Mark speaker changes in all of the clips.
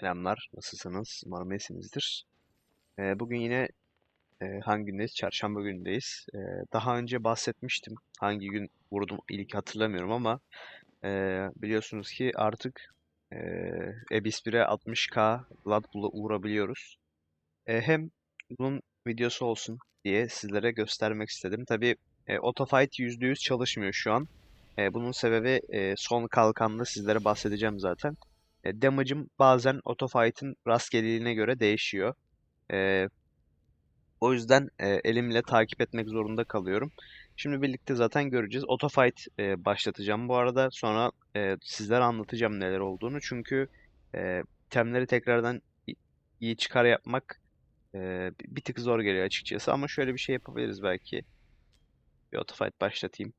Speaker 1: Selamlar, nasılsınız? Umarım iyisinizdir. Ee, bugün yine e, hangi gündeyiz? Çarşamba günündeyiz. Ee, daha önce bahsetmiştim. Hangi gün vurdum ilk hatırlamıyorum ama e, biliyorsunuz ki artık e, Abyss 1'e 60k Blood Pool'u vurabiliyoruz. E, hem bunun videosu olsun diye sizlere göstermek istedim. Tabii e, Autofight %100 çalışmıyor şu an. E, bunun sebebi e, son kalkanda sizlere bahsedeceğim zaten. E, damage'ım bazen Autofight'ın rastgeleliğine göre değişiyor. E, o yüzden e, elimle takip etmek zorunda kalıyorum. Şimdi birlikte zaten göreceğiz. Autofight e, başlatacağım bu arada. Sonra e, sizlere anlatacağım neler olduğunu. Çünkü e, itemleri tekrardan iyi çıkar yapmak e, bir tık zor geliyor açıkçası. Ama şöyle bir şey yapabiliriz belki. Bir Autofight başlatayım.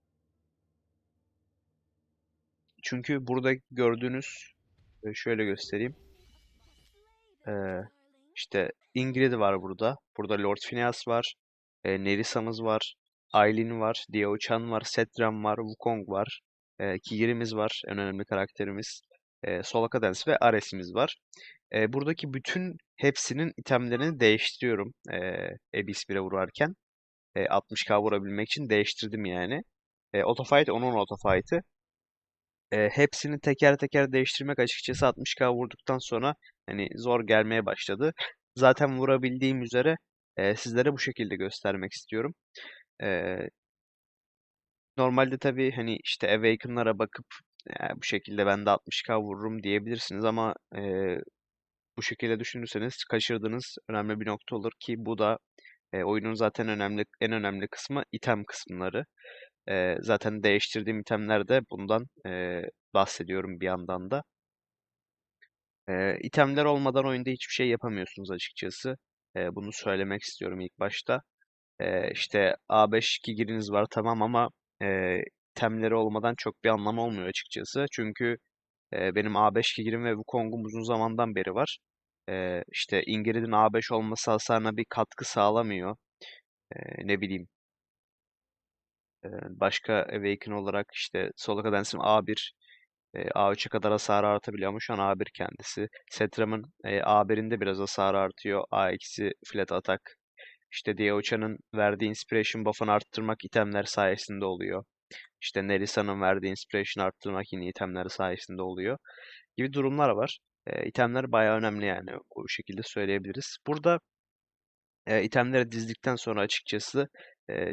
Speaker 1: Çünkü burada gördüğünüz şöyle göstereyim. E, İşte Ingrid var burada. Burada Lord Phineas var. E, Nerisa'mız var. Aileen var. Diao Chan var. Setram var. Wukong var. E, Kigirimiz var. En önemli karakterimiz. E, Solaka Dance ve Ares'imiz var. E, buradaki bütün hepsinin itemlerini değiştiriyorum. E, Abyss 1'e vurarken. E, 60k vurabilmek için değiştirdim yani. E, Autofight onun Autofight'ı. E, hepsini teker teker değiştirmek açıkçası 60k vurduktan sonra hani zor gelmeye başladı. Zaten vurabildiğim üzere e, sizlere bu şekilde göstermek istiyorum. E, normalde tabii hani işte Awaken'lara bakıp "Ya bu şekilde ben de 60k vururum diyebilirsiniz ama e, bu şekilde düşünürseniz kaçırdığınız önemli bir nokta olur ki bu da e, oyunun zaten önemli en önemli kısmı item kısımları. E, zaten değiştirdiğim itemler de bundan e, bahsediyorum bir yandan da. E, itemler olmadan oyunda hiçbir şey yapamıyorsunuz açıkçası. E, bunu söylemek istiyorum ilk başta. E, işte A5 giriniz var tamam ama e, itemleri olmadan çok bir anlamı olmuyor açıkçası. Çünkü e, benim A5 girim ve Wukong'um uzun zamandan beri var. E, işte Ingrid'in A5 olması hasarına bir katkı sağlamıyor. E, ne bileyim başka Awaken olarak işte Solaka Dance'in A1 e, A3'e kadar hasarı artabiliyor ama şu an A1 kendisi. Setram'ın e, A1'inde biraz hasarı artıyor. A2 flat atak. İşte Diaochan'ın verdiği inspiration buff'ını arttırmak itemler sayesinde oluyor. İşte Nerisa'nın verdiği inspiration arttırmak yine itemler sayesinde oluyor. Gibi durumlar var. E, itemler bayağı önemli yani. O şekilde söyleyebiliriz. Burada e, itemleri dizdikten sonra açıkçası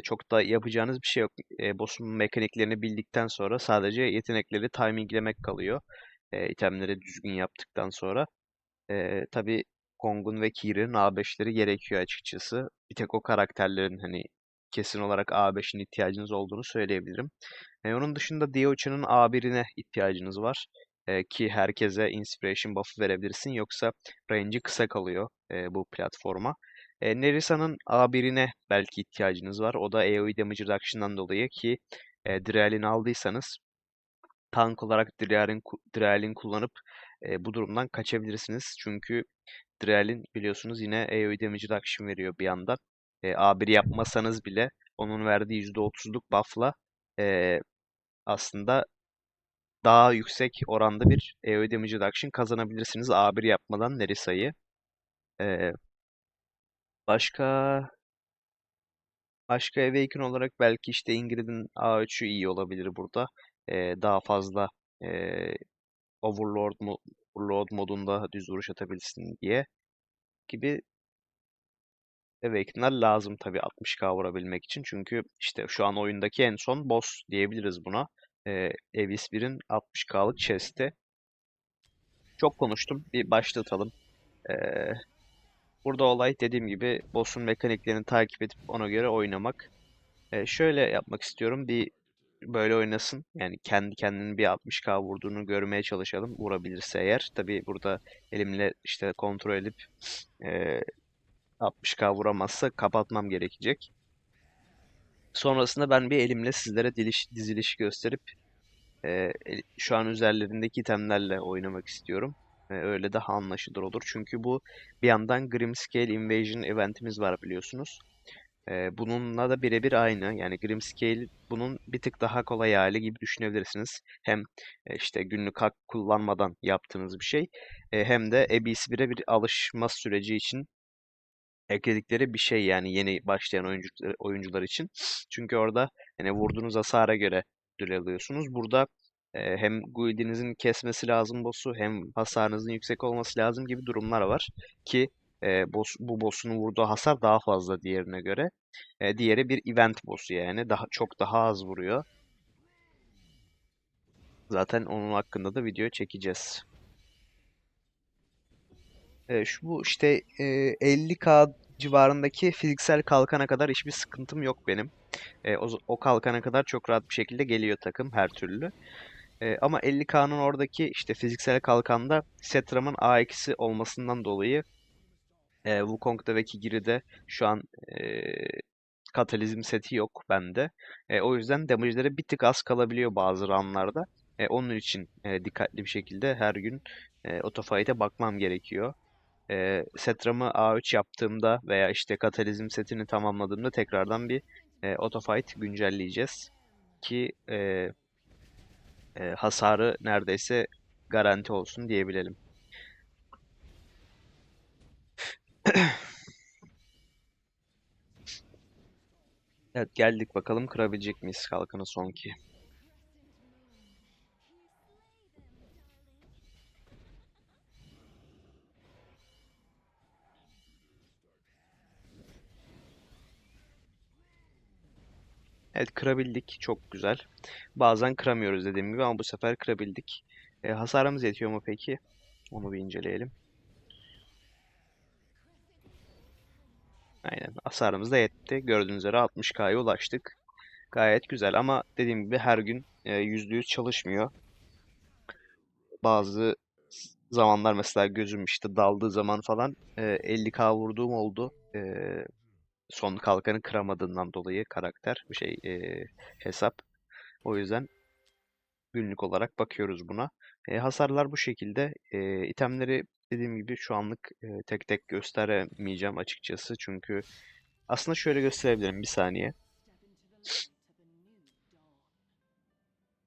Speaker 1: çok da yapacağınız bir şey yok. E, boss'un mekaniklerini bildikten sonra sadece yetenekleri timinglemek kalıyor. E, itemleri düzgün yaptıktan sonra. E, tabii Kong'un ve Kir'in A5'leri gerekiyor açıkçası. Bir tek o karakterlerin hani kesin olarak A5'in ihtiyacınız olduğunu söyleyebilirim. E, onun dışında Diochan'ın A1'ine ihtiyacınız var. E, ki herkese Inspiration buff'ı verebilirsin. Yoksa range'i kısa kalıyor e, bu platforma. E, Nerisa'nın A1'ine belki ihtiyacınız var. O da AoE damage reduction'dan dolayı ki e, Drell'ini aldıysanız tank olarak Drell'in Drell'in kullanıp e, bu durumdan kaçabilirsiniz. Çünkü Drell'in biliyorsunuz yine AoE damage reduction veriyor bir yandan. E, A1 yapmasanız bile onun verdiği %30'luk buff'la e, aslında daha yüksek oranda bir AoE damage reduction kazanabilirsiniz A1 yapmadan Nerisa'yı. E, başka başka Awaken olarak belki işte Ingrid'in A3'ü iyi olabilir burada. E, daha fazla e, Overlord, mo Overlord modunda düz vuruş atabilsin diye gibi Awaken'lar lazım tabii 60k vurabilmek için. Çünkü işte şu an oyundaki en son boss diyebiliriz buna. Ee, Abyss 1'in 60k'lık chest'i. Çok konuştum. Bir başlatalım. Ee, burada olay dediğim gibi boss'un mekaniklerini takip edip ona göre oynamak. Ee, şöyle yapmak istiyorum. Bir böyle oynasın. Yani kendi kendinin bir 60k vurduğunu görmeye çalışalım. Vurabilirse eğer. Tabii burada elimle işte kontrol edip e, 60k vuramazsa kapatmam gerekecek. Sonrasında ben bir elimle sizlere diliş, dizilişi gösterip e, şu an üzerlerindeki itemlerle oynamak istiyorum. Öyle daha anlaşılır olur. Çünkü bu bir yandan Grimscale Invasion eventimiz var biliyorsunuz. E, bununla da birebir aynı. Yani Grimscale bunun bir tık daha kolay hali gibi düşünebilirsiniz. Hem e, işte günlük hak kullanmadan yaptığınız bir şey e, hem de Abyss 1'e bir alışma süreci için ekledikleri bir şey yani yeni başlayan oyuncular, oyuncular için. Çünkü orada hani vurduğunuz hasara göre ödül. Burada e, hem guildinizin kesmesi lazım boss'u hem hasarınızın yüksek olması lazım gibi durumlar var ki e, boss, bu boss'un vurduğu hasar daha fazla diğerine göre. E, diğeri bir event boss'u yani daha çok daha az vuruyor. Zaten onun hakkında da video çekeceğiz. E, şu bu işte e, 50k civarındaki fiziksel kalkana kadar hiçbir sıkıntım yok benim. E, o, o kalkana kadar çok rahat bir şekilde geliyor takım her türlü. E, ama 50k'nın oradaki işte fiziksel kalkanda Setram'ın A2'si olmasından dolayı e, Wukong'da ve Kigiri'de şu an e, katalizm seti yok bende. E, o yüzden damage'leri bir tık az kalabiliyor bazı runlarda. E, onun için e, dikkatli bir şekilde her gün e, otofight'e bakmam gerekiyor. E, Setram'ı A3 yaptığımda veya işte katalizm setini tamamladığımda tekrardan bir e, autofight güncelleyeceğiz. Ki e, e, hasarı neredeyse garanti olsun diyebilelim. Evet geldik bakalım kırabilecek miyiz kalkanı sonki. Evet kırabildik. Çok güzel. Bazen kıramıyoruz dediğim gibi ama bu sefer kırabildik. E, hasarımız yetiyor mu peki? Onu bir inceleyelim. Aynen. Hasarımız da yetti. Gördüğünüz üzere 60k'ya ulaştık. Gayet güzel ama dediğim gibi her gün e, %100 çalışmıyor. Bazı zamanlar mesela gözüm işte daldığı zaman falan e, 50k vurduğum oldu. E, son kalkanı kıramadığından dolayı karakter bir şey e, hesap. O yüzden günlük olarak bakıyoruz buna. E, hasarlar bu şekilde. E, itemleri dediğim gibi şu anlık e, tek tek gösteremeyeceğim açıkçası. Çünkü aslında şöyle gösterebilirim bir saniye.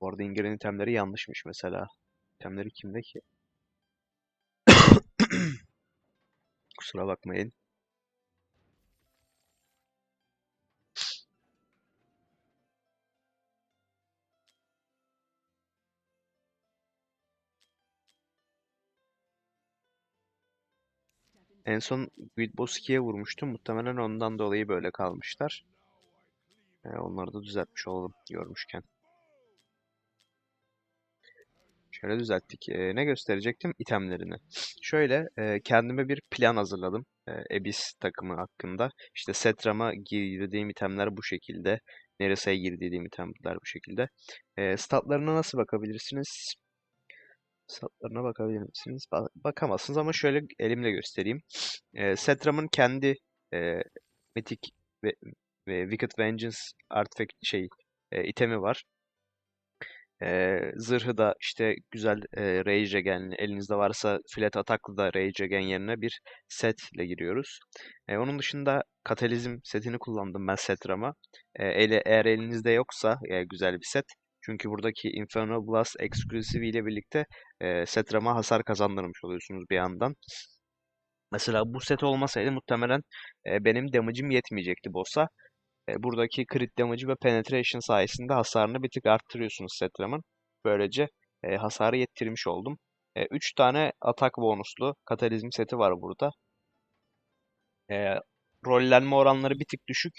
Speaker 1: Bu arada Inger'in itemleri yanlışmış mesela. İtemleri kimde ki? Kusura bakmayın. En son Guild Boss 2'ye vurmuştum. Muhtemelen ondan dolayı böyle kalmışlar. Ee, onları da düzeltmiş olalım görmüşken. Şöyle düzelttik. Ee, ne gösterecektim? İtemlerini. Şöyle e, kendime bir plan hazırladım. E, Abyss takımı hakkında. İşte Setram'a girdiğim itemler bu şekilde. Neresa'ya girdiğim itemler bu şekilde. E, statlarına nasıl bakabilirsiniz? Statlarına bakabilir misiniz? Ba- bakamazsınız ama şöyle elimle göstereyim. E, Setram'ın kendi e, Mythic ve, ve Wicked Vengeance artifact şey e, itemi var. Ee, zırhı da işte güzel e, Rage Again, elinizde varsa Flat Attack'lı da Rage Again yerine bir setle giriyoruz. E, onun dışında Katalizm setini kullandım ben Setram'a. E, ele, eğer elinizde yoksa e, güzel bir set. Çünkü buradaki Infernal Blast Exclusive ile birlikte e, Setram'a hasar kazandırmış oluyorsunuz bir yandan. Mesela bu set olmasaydı muhtemelen e, benim damage'im yetmeyecekti boss'a. E, buradaki crit damage'ı ve penetration sayesinde hasarını bir tık arttırıyorsunuz Setram'ın. Böylece e, hasarı yettirmiş oldum. 3 tane atak bonuslu katalizm seti var burada. E, rollenme oranları bir tık düşük.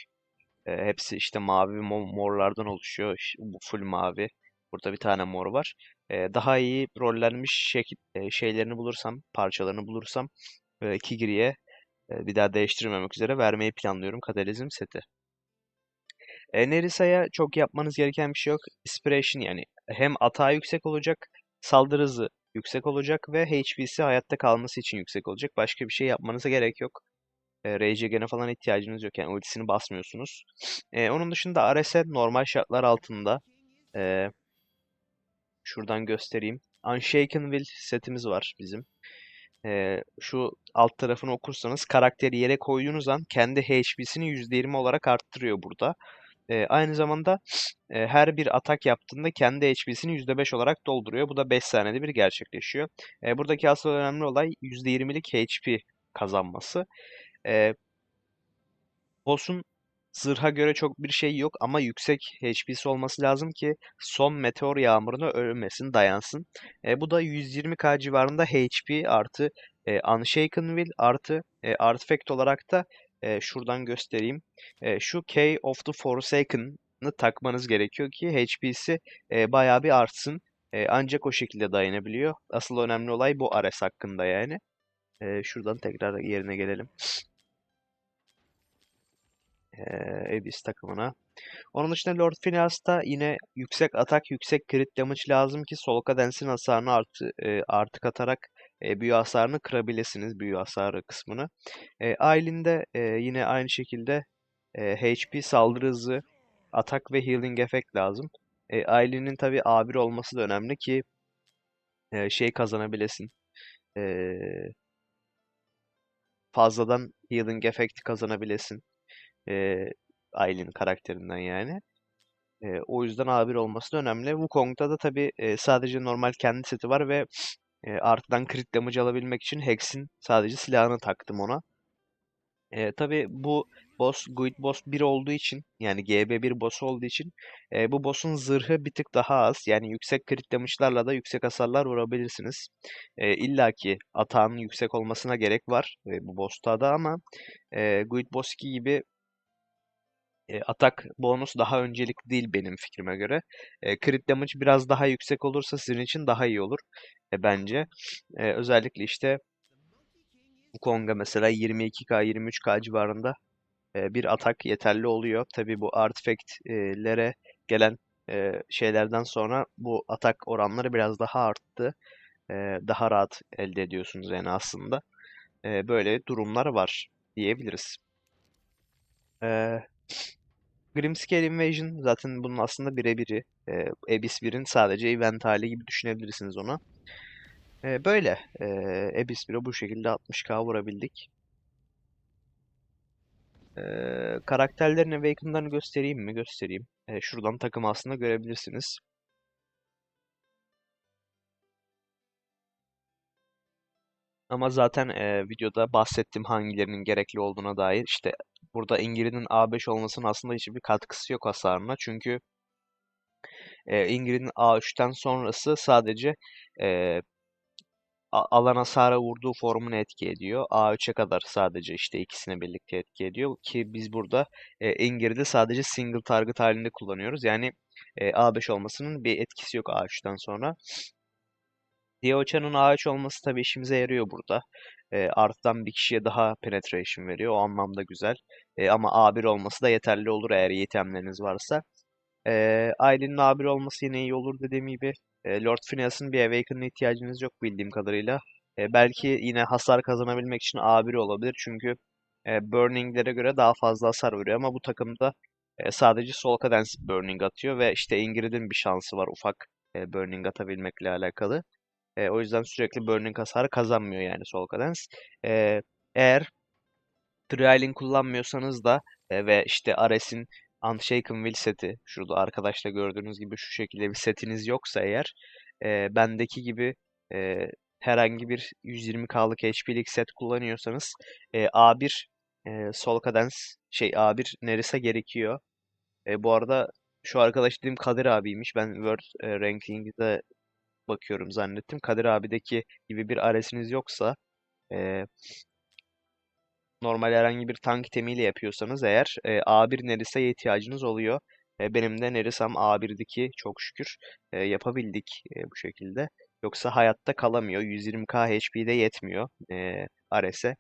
Speaker 1: E, hepsi işte mavi ve mo- morlardan oluşuyor. Bu full mavi. Burada bir tane mor var. E, daha iyi rollenmiş şekil, e, şeylerini bulursam, parçalarını bulursam e, Kigiri'ye e, bir daha değiştirmemek üzere vermeyi planlıyorum katalizm seti. E, Nerisa'ya çok yapmanız gereken bir şey yok. Inspiration yani hem atağı yüksek olacak, saldırı hızı yüksek olacak ve HP'si hayatta kalması için yüksek olacak. Başka bir şey yapmanıza gerek yok. E, Again'e falan ihtiyacınız yok. Yani ultisini basmıyorsunuz. E, onun dışında RS'e normal şartlar altında e, şuradan göstereyim. Unshaken Will setimiz var bizim. e, şu alt tarafını okursanız karakteri yere koyduğunuz an kendi HP'sini %20 olarak arttırıyor burada. E, aynı zamanda e, her bir atak yaptığında kendi HP'sini %5 olarak dolduruyor. Bu da 5 saniyede bir gerçekleşiyor. E, buradaki asıl önemli olay %20'lik HP kazanması. E, boss'un zırha göre çok bir şey yok ama yüksek HP'si olması lazım ki son meteor yağmuruna ölmesin, dayansın. E, bu da 120k civarında HP artı e, Unshaken Will artı e, artifact olarak da e, şuradan göstereyim. E, şu Key of the Forsaken'ı takmanız gerekiyor ki HP'si e, bayağı bir artsın. E, ancak o şekilde dayanabiliyor. Asıl önemli olay bu Ares hakkında yani. E, şuradan tekrar yerine gelelim. E, Abyss takımına. Onun dışında Lord Phineas'ta yine yüksek atak, yüksek crit damage lazım ki Soul Cadence'in hasarını artı, e, artık atarak e, büyü hasarını kırabilirsiniz, büyü hasarı kısmını. E, Aylin e, yine aynı şekilde e, HP, saldırı hızı, atak ve healing efekt lazım. E, Aylin'in tabi A1 olması da önemli ki e, şey kazanabilesin. E, fazladan healing efekti kazanabilesin. E, Aylin karakterinden yani. E, o yüzden A1 olması da önemli. Wukong'da da tabi e, sadece normal kendi seti var ve e, arttan crit damage alabilmek için Hex'in sadece silahını taktım ona. E, tabii bu boss Guild Boss 1 olduğu için yani GB1 boss olduğu için e, bu boss'un zırhı bir tık daha az. Yani yüksek crit damage'larla da yüksek hasarlar vurabilirsiniz. E, İlla ki atağının yüksek olmasına gerek var e, bu boss'ta da ama e, Guild Boss 2 gibi e, atak bonus daha öncelikli değil benim fikrime göre. E, crit damage biraz daha yüksek olursa sizin için daha iyi olur e, bence. E, özellikle işte Wukong'a mesela 22k 23k civarında e, bir atak yeterli oluyor. Tabii bu artifact'lere gelen e, şeylerden sonra bu atak oranları biraz daha arttı. E, daha rahat elde ediyorsunuz yani aslında. E, böyle durumlar var diyebiliriz. E, Grimscale Invasion zaten bunun aslında birebiri. E, Abyss 1'in sadece event hali gibi düşünebilirsiniz ona. E, böyle. E, Abyss 1'e bu şekilde 60k vurabildik. E, karakterlerin Awaken'larını göstereyim mi? Göstereyim. E, şuradan takım aslında görebilirsiniz. Ama zaten e, videoda bahsettim hangilerinin gerekli olduğuna dair. İşte burada Ingrid'in A5 olmasının aslında hiçbir katkısı yok hasarına. Çünkü e, Ingrid'in A3'ten sonrası sadece e, alan hasara vurduğu formunu etki ediyor. A3'e kadar sadece işte ikisini birlikte etki ediyor ki biz burada e, Ingrid'i sadece single target halinde kullanıyoruz. Yani e, A5 olmasının bir etkisi yok A3'ten sonra. Diocha'nın A3 olması tabii işimize yarıyor burada. E, arttan bir kişiye daha penetration veriyor. O anlamda güzel. E, ama A1 olması da yeterli olur eğer iyi varsa. E, Aylin A1 olması yine iyi olur dediğim gibi. E, Lord Phineas'ın bir Awaken'e ihtiyacınız yok bildiğim kadarıyla. E, belki yine hasar kazanabilmek için A1 olabilir. Çünkü e, Burning'lere göre daha fazla hasar veriyor. Ama bu takımda e, sadece Soul Cadence Burning atıyor. Ve işte Ingrid'in bir şansı var ufak e, Burning atabilmekle alakalı. E, o yüzden sürekli burning hasarı kazanmıyor yani Soul Cadence. E, eğer Trial'in kullanmıyorsanız da e, ve işte Ares'in Unshaken Will seti şurada arkadaşla gördüğünüz gibi şu şekilde bir setiniz yoksa eğer e, bendeki gibi e, herhangi bir 120k'lık HP'lik set kullanıyorsanız e, A1 e, Soul Cadence şey A1 Nerissa gerekiyor. E, bu arada şu arkadaş dediğim Kadir abiymiş. Ben World e, Ranking'de bakıyorum zannettim. Kadir abideki gibi bir aresiniz yoksa e, normal herhangi bir tank itemiyle yapıyorsanız eğer e, A1 Nerisa'ya ihtiyacınız oluyor. E, benim de Nerisa'm A1'deki çok şükür e, yapabildik e, bu şekilde. Yoksa hayatta kalamıyor. 120k HP'de yetmiyor e, Ares'e.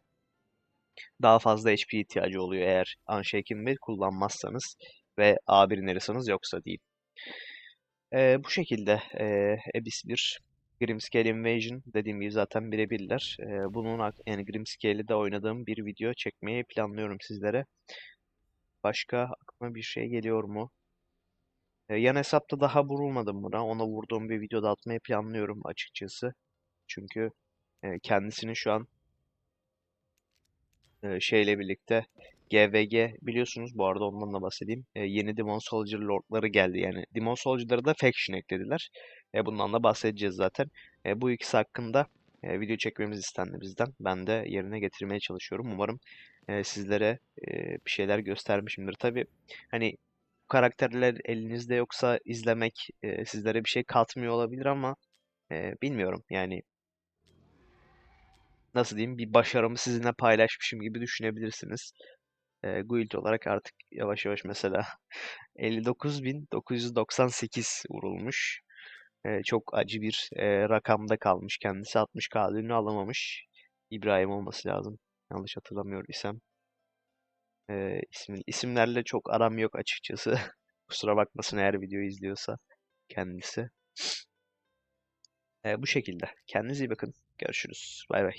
Speaker 1: Daha fazla HP ihtiyacı oluyor eğer Unshaken kullanmazsanız ve A1 Nerisa'nız yoksa diyeyim. Ee, bu şekilde e, Abyss 1, Grimscale Invasion dediğim gibi zaten birebirler. Ee, bunun yani Grimscale'i de oynadığım bir video çekmeyi planlıyorum sizlere. Başka aklıma bir şey geliyor mu? Ee, yan hesapta daha vurulmadım buna. Ona vurduğum bir videoda atmayı planlıyorum açıkçası. Çünkü E, kendisinin şu an e, şeyle birlikte GVG biliyorsunuz bu arada ondan da bahsedeyim. E, yeni Demon Soldier Lord'ları geldi yani. Demon Soldier'lara da Faction eklediler. E, bundan da bahsedeceğiz zaten. E, bu ikisi hakkında e, video çekmemiz istendi bizden. Ben de yerine getirmeye çalışıyorum. Umarım e, sizlere e, bir şeyler göstermişimdir. Tabii hani karakterler elinizde yoksa izlemek e, sizlere bir şey katmıyor olabilir ama e, bilmiyorum yani nasıl diyeyim bir başarımı sizinle paylaşmışım gibi düşünebilirsiniz. E, guild olarak artık yavaş yavaş mesela 59.998 vurulmuş. E, çok acı bir e, rakamda kalmış kendisi. 60k ödülünü alamamış. İbrahim olması lazım. Yanlış hatırlamıyor isem. E, ismi, isimlerle çok aram yok açıkçası. Kusura bakmasın eğer videoyu izliyorsa kendisi. E, bu şekilde. Kendinize iyi bakın. Görüşürüz. Bay bay.